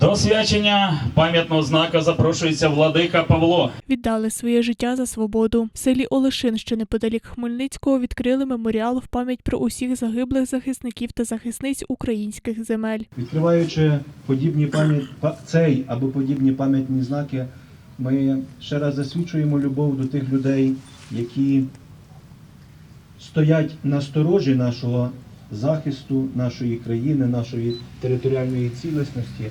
До свячення пам'ятного знака запрошується владика Павло. Віддали своє життя за свободу. В селі Олешин, що неподалік Хмельницького, відкрили меморіал в пам'ять про усіх загиблих захисників та захисниць українських земель. Відкриваючи подібні пам'ять цей або подібні пам'ятні знаки, ми ще раз засвідчуємо любов до тих людей, які стоять на сторожі нашого захисту, нашої країни, нашої територіальної цілісності.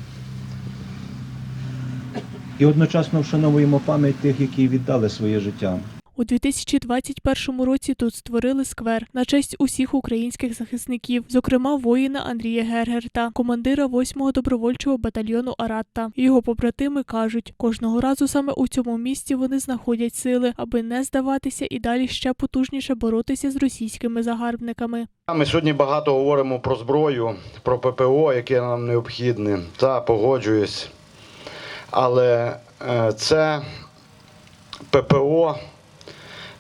І одночасно вшановуємо пам'ять тих, які віддали своє життя. У 2021 році тут створили сквер на честь усіх українських захисників, зокрема воїна Андрія Гергерта, командира 8-го добровольчого батальйону Аратта. Його побратими кажуть, кожного разу саме у цьому місці вони знаходять сили, аби не здаватися і далі ще потужніше боротися з російськими загарбниками. Ми сьогодні багато говоримо про зброю, про ППО, яке нам необхідне, та погоджуюсь. Але е, це ППО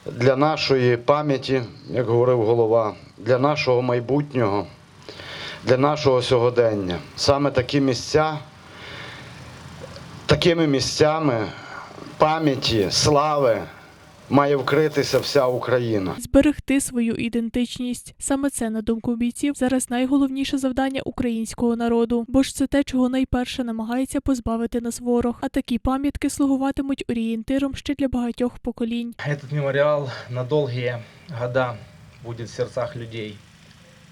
для нашої пам'яті, як говорив голова, для нашого майбутнього, для нашого сьогодення. Саме такі місця, такими місцями пам'яті, слави має вкритися вся Україна. Зберегти свою ідентичність саме це, на думку бійців, зараз найголовніше завдання українського народу, бо ж це те, чого найперше намагається позбавити нас ворог. А такі пам'ятки слугуватимуть орієнтиром ще для багатьох поколінь. Этот мемориал на долгие года будет в сердцах людей.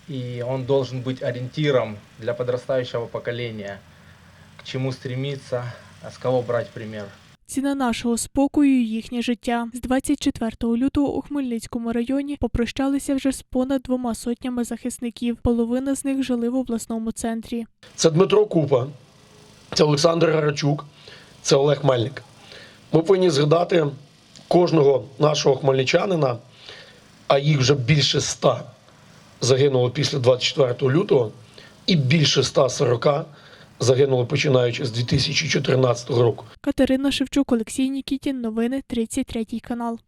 И он должен быть ориентиром для подрастающего поколения, к чему стремиться, а с кого брать пример. Ціна нашого спокою і їхнє життя. З 24 лютого у Хмельницькому районі попрощалися вже з понад двома сотнями захисників. Половина з них жили в обласному центрі. Це Дмитро Купа, це Олександр Гарачук, це Олег Мельник. Ми повинні згадати кожного нашого хмельничанина, а їх вже більше ста загинуло після 24 лютого, і більше 140 загинуло починаючи з 2014 року. Катерина Шевчук, Олексій Нікітін. Новини 33 канал.